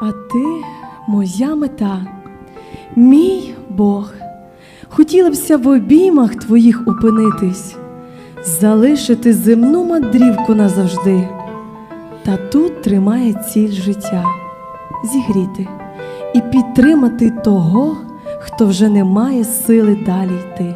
А ти моя мета, мій Бог. Хотіла б в обіймах твоїх опинитись, залишити земну мандрівку назавжди. Та тут тримає ціль життя зігріти і підтримати того, хто вже не має сили далі йти.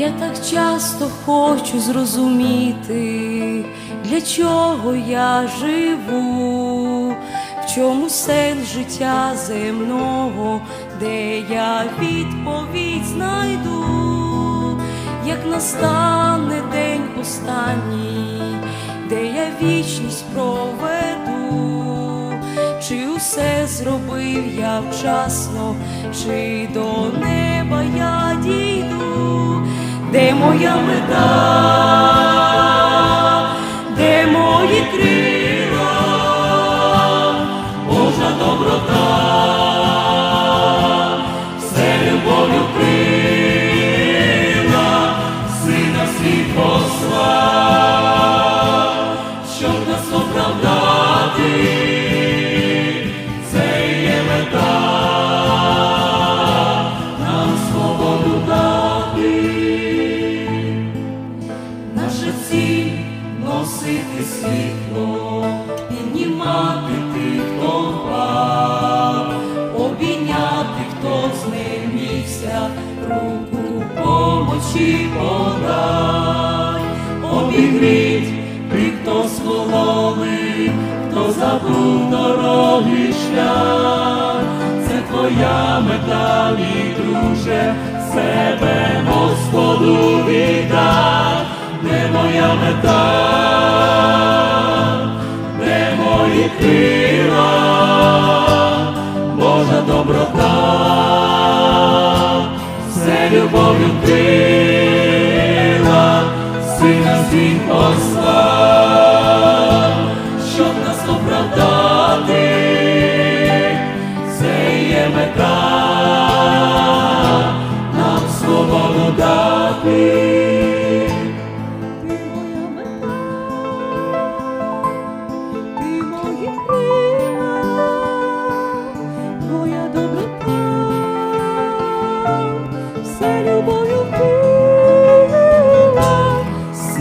Я так часто хочу зрозуміти, для чого я живу, в чому сенс життя земного, де я відповідь знайду, як настане день останній, де я вічність проведу, чи усе зробив я вчасно, чи до неба я де моя мета, де мої крила, Божа доброта, все любов'ю крила, сина світ послав, щоб нас оправдати, це є мета, нам свободу. Носити світло, піднімати тих, хто впав, обійняти, хто знемігся, руку помочі подай, обігріть тих, хто схололи, хто забув дороги шлях, це твоя мета, мій друже, себе Господу віддай, де моя мета, любов'ю крила, сина свій послав, щоб нас оправдати, це є мета, нам свободу дати. Твоя доброта,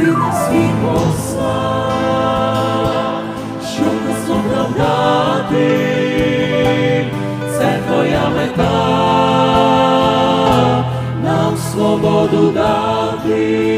щоб нас це твоя мета, нам свободу дати.